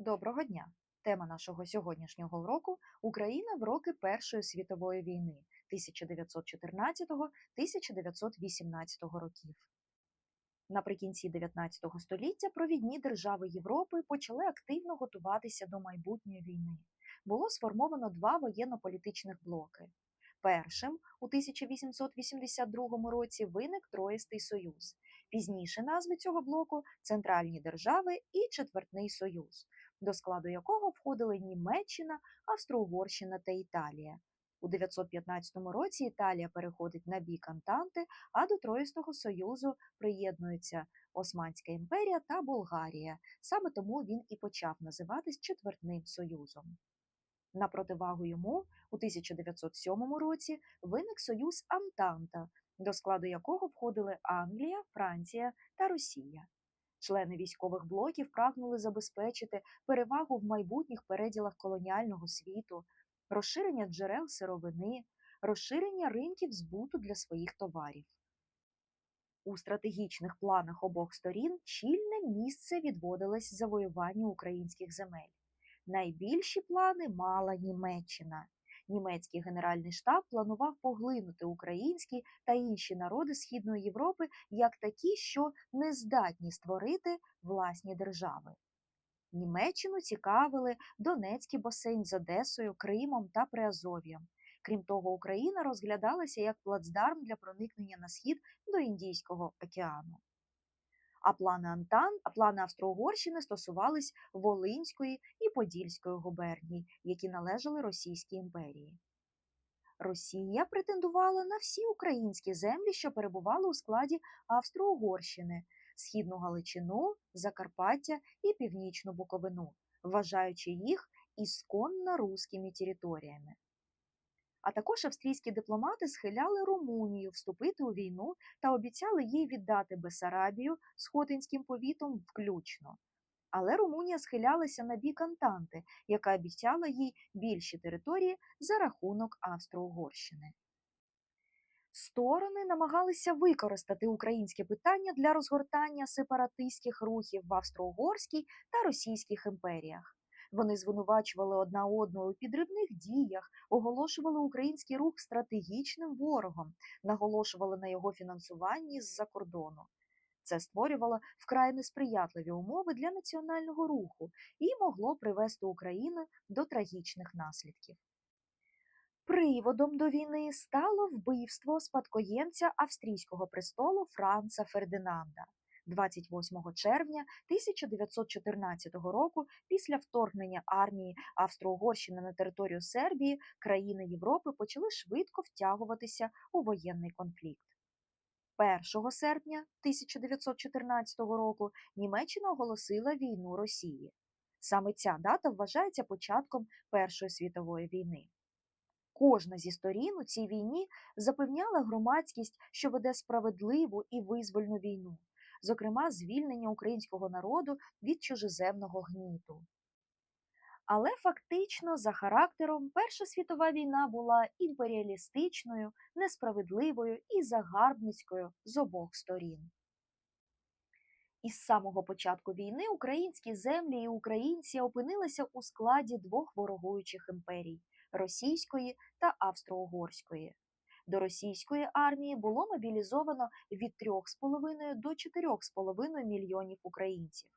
Доброго дня! Тема нашого сьогоднішнього уроку Україна в роки Першої світової війни 1914-1918 років. Наприкінці 19 століття провідні держави Європи почали активно готуватися до майбутньої війни. Було сформовано два воєнно-політичних блоки. Першим у 1882 році виник Троїстий Союз. Пізніше назви цього блоку Центральні держави і Четвертний Союз, до складу якого входили Німеччина, Австро-Угорщина та Італія. У 915 році Італія переходить на бік Антанти, а до Троїстого Союзу приєднуються Османська імперія та Болгарія. Саме тому він і почав називатись Четвертним Союзом. На противагу йому у 1907 році виник Союз Антанта, до складу якого входили Англія, Франція та Росія. Члени військових блоків прагнули забезпечити перевагу в майбутніх переділах колоніального світу, розширення джерел сировини, розширення ринків збуту для своїх товарів. У стратегічних планах обох сторін чільне місце відводилось завоюванню українських земель. Найбільші плани мала Німеччина. Німецький генеральний штаб планував поглинути українські та інші народи Східної Європи як такі, що не здатні створити власні держави. Німеччину цікавили Донецький басейн з Одесою, Кримом та Приазов'ям. Крім того, Україна розглядалася як плацдарм для проникнення на схід до Індійського океану. А плани Антан, а плани Австро-Угорщини стосувались Волинської і Подільської губерній, які належали Російській імперії. Росія претендувала на всі українські землі, що перебували у складі Австро-Угорщини, східну Галичину, Закарпаття і Північну Буковину, вважаючи їх ісконно руськими територіями. А також австрійські дипломати схиляли Румунію вступити у війну та обіцяли їй віддати Бесарабію з Хотинським повітом включно. Але Румунія схилялася на бік Антанти, яка обіцяла їй більші території за рахунок Австро-Угорщини. Сторони намагалися використати українське питання для розгортання сепаратистських рухів в Австро-Угорській та Російських імперіях. Вони звинувачували одна одну у підривних діях, оголошували український рух стратегічним ворогом, наголошували на його фінансуванні з-за кордону. Це створювало вкрай несприятливі умови для національного руху і могло привести Україну до трагічних наслідків. Приводом до війни стало вбивство спадкоємця австрійського престолу Франца Фердинанда. 28 червня 1914 року, після вторгнення армії Австро-Угорщини на територію Сербії, країни Європи почали швидко втягуватися у воєнний конфлікт. 1 серпня 1914 року Німеччина оголосила війну Росії. Саме ця дата вважається початком Першої світової війни. Кожна зі сторін у цій війні запевняла громадськість, що веде справедливу і визвольну війну зокрема звільнення українського народу від чужеземного гніту. Але фактично, за характером, Перша світова війна була імперіалістичною, несправедливою і загарбницькою з обох сторін. Із самого початку війни українські землі і українці опинилися у складі двох ворогуючих імперій російської та австро-угорської. До російської армії було мобілізовано від 3,5 до 4,5 мільйонів українців,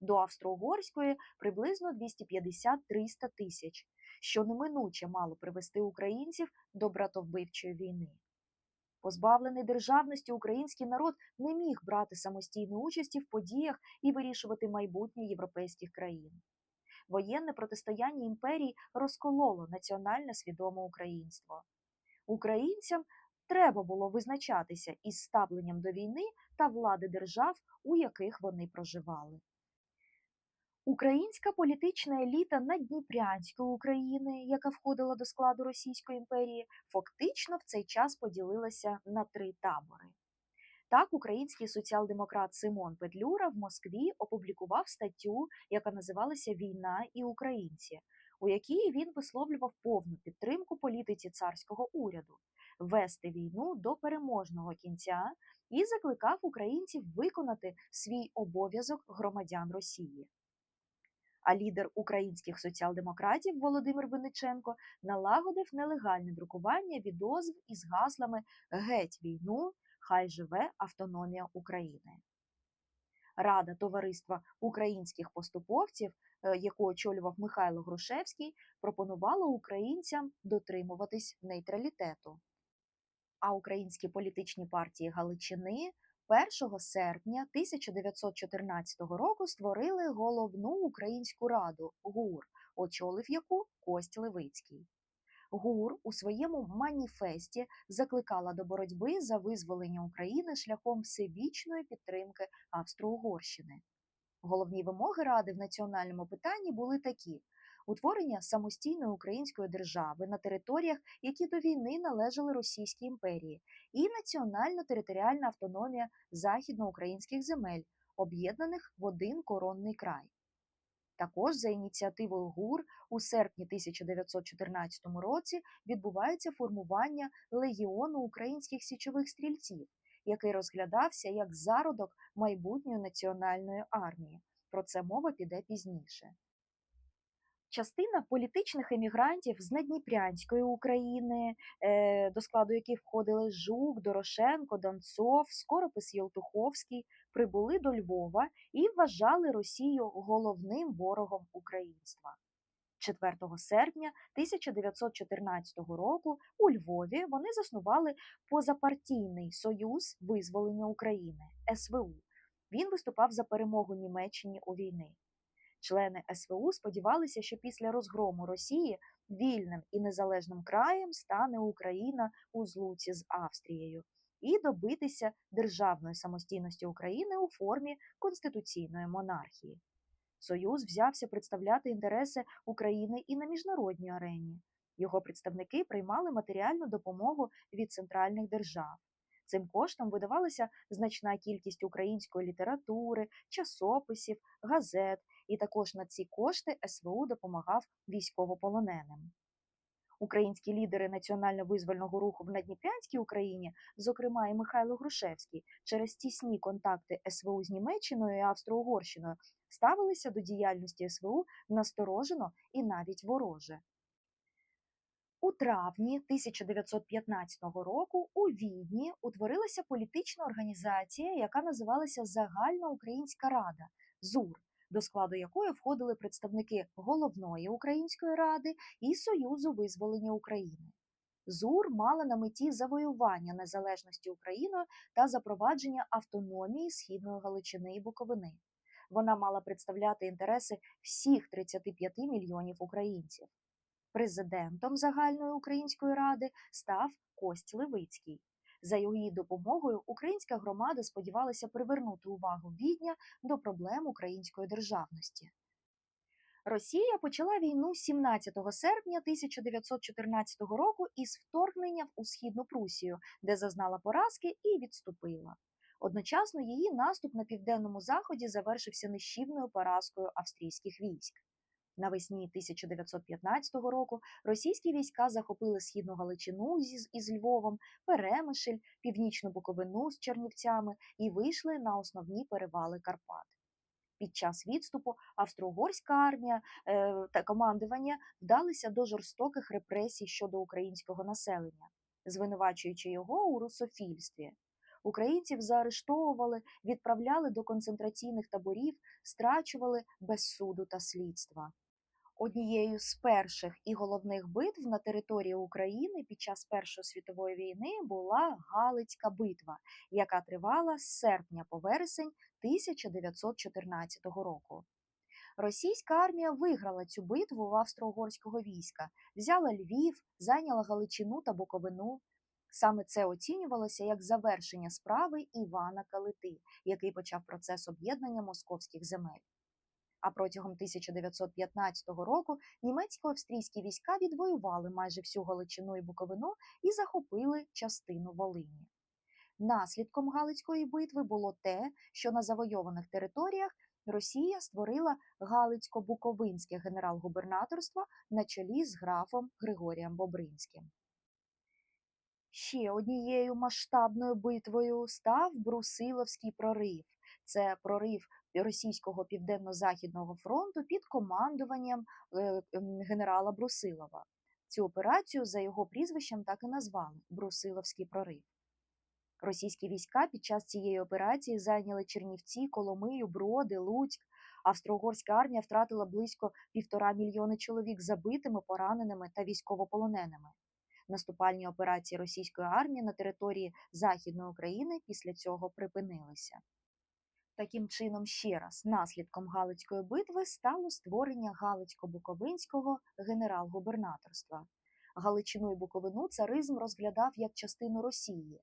до австро-угорської приблизно 250-300 тисяч, що неминуче мало привести українців до братовбивчої війни. Позбавлений державності український народ не міг брати самостійну участі в подіях і вирішувати майбутнє європейських країн. Воєнне протистояння імперії розкололо національно свідоме українство. Українцям треба було визначатися із ставленням до війни та влади держав, у яких вони проживали. Українська політична еліта Надніпрянської України, яка входила до складу Російської імперії, фактично в цей час поділилася на три табори. Так, український соціал-демократ Симон Петлюра в Москві опублікував статтю, яка називалася Війна і українці, у якій він висловлював повну підтримку політиці царського уряду, вести війну до переможного кінця і закликав українців виконати свій обов'язок громадян Росії. А лідер українських соціал-демократів Володимир Винниченко налагодив нелегальне друкування відозв із гаслами Геть війну, хай живе автономія України. Рада товариства українських поступовців, яку очолював Михайло Грушевський, пропонувала українцям дотримуватись нейтралітету. А українські політичні партії Галичини 1 серпня 1914 року створили головну українську раду ГУР, очолив яку Кость Левицький. ГУР у своєму маніфесті закликала до боротьби за визволення України шляхом всебічної підтримки Австро-Угорщини. Головні вимоги Ради в національному питанні були такі: утворення самостійної української держави на територіях, які до війни належали Російській імперії, і національно-територіальна автономія західноукраїнських земель, об'єднаних в один коронний край. Також за ініціативою ГУР у серпні 1914 році відбувається формування легіону українських січових стрільців, який розглядався як зародок майбутньої національної армії. Про це мова піде пізніше. Частина політичних емігрантів з Надніпрянської України, е, до складу яких входили Жук, Дорошенко, Донцов, Скоропис Єлтуховський, прибули до Львова і вважали Росію головним ворогом українства. 4 серпня 1914 року у Львові вони заснували позапартійний союз визволення України СВУ. Він виступав за перемогу Німеччині у війни. Члени СВУ сподівалися, що після розгрому Росії вільним і незалежним краєм стане Україна у злуці з Австрією і добитися державної самостійності України у формі конституційної монархії. Союз взявся представляти інтереси України і на міжнародній арені. Його представники приймали матеріальну допомогу від центральних держав. Цим коштом видавалася значна кількість української літератури, часописів, газет, і також на ці кошти СВУ допомагав військовополоненим. Українські лідери національно-визвольного руху в Надніпрянській Україні, зокрема і Михайло Грушевський, через тісні контакти СВУ з Німеччиною і Австро-Угорщиною ставилися до діяльності СВУ насторожено і навіть вороже. У травні 1915 року у Відні утворилася політична організація, яка називалася Загальна Українська Рада ЗУР, до складу якої входили представники головної української ради і Союзу визволення України. ЗУР мала на меті завоювання незалежності Україною та запровадження автономії Східної Галичини і Буковини. Вона мала представляти інтереси всіх 35 мільйонів українців. Президентом Загальної української ради став Кость Левицький. За її допомогою українська громада сподівалася привернути увагу Відня до проблем української державності. Росія почала війну 17 серпня 1914 року із вторгненням у східну Прусію, де зазнала поразки і відступила. Одночасно її наступ на південному заході завершився нищівною поразкою австрійських військ. Навесні 1915 року російські війська захопили східну Галичину із, Львовом, Перемишль, північну Буковину з Чернівцями і вийшли на основні перевали Карпат. Під час відступу австро-угорська армія е, та командування вдалися до жорстоких репресій щодо українського населення, звинувачуючи його у русофільстві. Українців заарештовували, відправляли до концентраційних таборів, страчували без суду та слідства. Однією з перших і головних битв на території України під час Першої світової війни була Галицька битва, яка тривала з серпня по вересень 1914 року. Російська армія виграла цю битву в австро-угорського війська, взяла Львів, зайняла Галичину та Буковину. Саме це оцінювалося як завершення справи Івана Калити, який почав процес об'єднання московських земель. А протягом 1915 року німецько-австрійські війська відвоювали майже всю Галичину і Буковину і захопили частину Волині. Наслідком Галицької битви було те, що на завойованих територіях Росія створила Галицько-Буковинське генерал-губернаторство на чолі з графом Григорієм Бобринським. Ще однією масштабною битвою став Брусиловський прорив Це прорив російського південно-західного фронту під командуванням е, ем, генерала Брусилова. Цю операцію за його прізвищем так і назвали Брусиловський прорив. Російські війська під час цієї операції зайняли Чернівці, Коломию, Броди, Луцьк. Австро-угорська армія втратила близько півтора мільйони чоловік забитими, пораненими та військовополоненими. Наступальні операції російської армії на території Західної України після цього припинилися. Таким чином, ще раз, наслідком Галицької битви стало створення Галицько-Буковинського генерал-губернаторства. Галичину і Буковину царизм розглядав як частину Росії.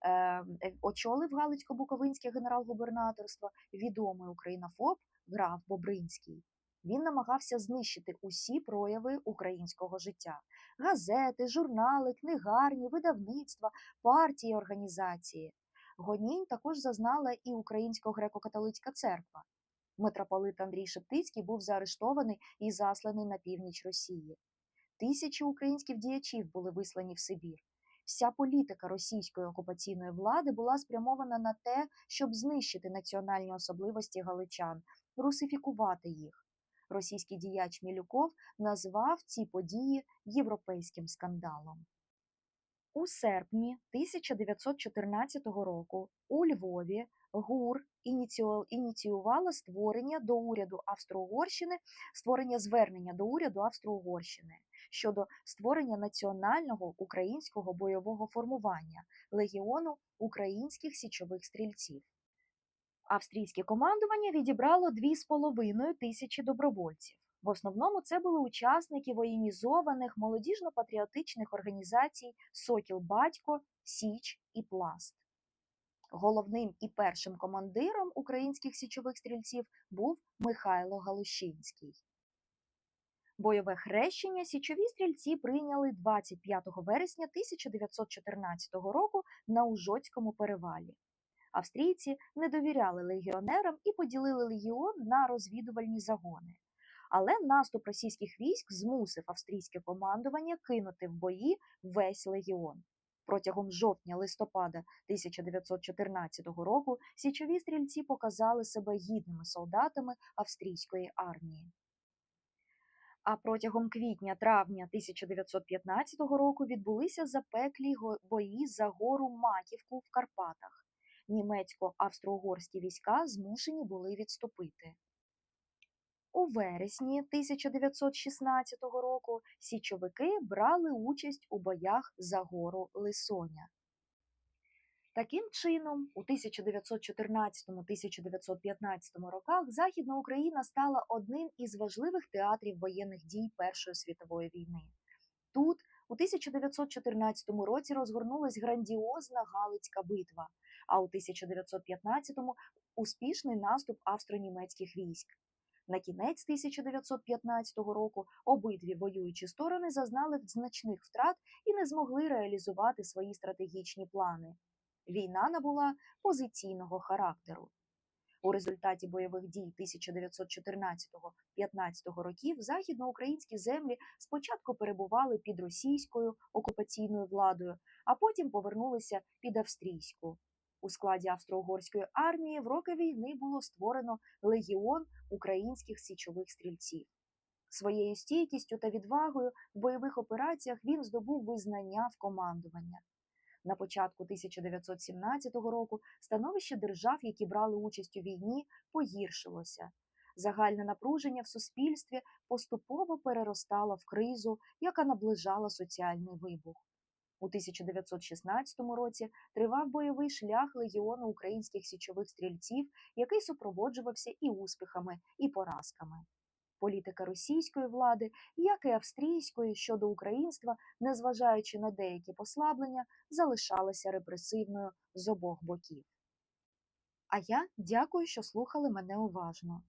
Е, е, очолив Галицько-Буковинське генерал-губернаторство відомий українофоб граф Бобринський. Він намагався знищити усі прояви українського життя: газети, журнали, книгарні, видавництва, партії, організації. Гонінь також зазнала і Українсько-греко-католицька церква. Митрополит Андрій Шептицький був заарештований і засланий на північ Росії. Тисячі українських діячів були вислані в Сибір. Вся політика російської окупаційної влади була спрямована на те, щоб знищити національні особливості галичан, русифікувати їх. Російський діяч Мілюков назвав ці події європейським скандалом. У серпні 1914 року у Львові ГУР ініціювала створення до уряду Австро-Угорщини створення звернення до уряду Австро-Угорщини щодо створення національного українського бойового формування легіону українських січових стрільців. Австрійське командування відібрало 2,5 тисячі добровольців. В основному це були учасники воєнізованих молодіжно-патріотичних організацій Сокіл Батько, Січ і Пласт. Головним і першим командиром українських січових стрільців був Михайло Галущинський. Бойове хрещення січові стрільці прийняли 25 вересня 1914 року на Ужоцькому перевалі. Австрійці не довіряли легіонерам і поділили легіон на розвідувальні загони. Але наступ російських військ змусив австрійське командування кинути в бої весь легіон. Протягом жовтня-листопада 1914 року січові стрільці показали себе гідними солдатами австрійської армії. А протягом квітня-травня 1915 року відбулися запеклі бої за гору Маківку в Карпатах. Німецько-австро-угорські війська змушені були відступити. У вересні 1916 року січовики брали участь у боях за гору Лисоня. Таким чином, у 1914-1915 роках Західна Україна стала одним із важливих театрів воєнних дій Першої світової війни. Тут, у 1914 році, розгорнулась грандіозна Галицька битва, а у 1915-му успішний наступ австро-німецьких військ. На кінець 1915 року обидві воюючі сторони зазнали значних втрат і не змогли реалізувати свої стратегічні плани. Війна набула позиційного характеру. У результаті бойових дій 1914-15 років західноукраїнські землі спочатку перебували під російською окупаційною владою, а потім повернулися під австрійську. У складі австро-угорської армії в роки війни було створено легіон українських січових стрільців. Своєю стійкістю та відвагою в бойових операціях він здобув визнання в командування. На початку 1917 року становище держав, які брали участь у війні, погіршилося. Загальне напруження в суспільстві поступово переростало в кризу, яка наближала соціальний вибух. У 1916 році тривав бойовий шлях легіону українських січових стрільців, який супроводжувався і успіхами, і поразками. Політика російської влади, як і австрійської щодо українства, незважаючи на деякі послаблення, залишалася репресивною з обох боків. А я дякую, що слухали мене уважно.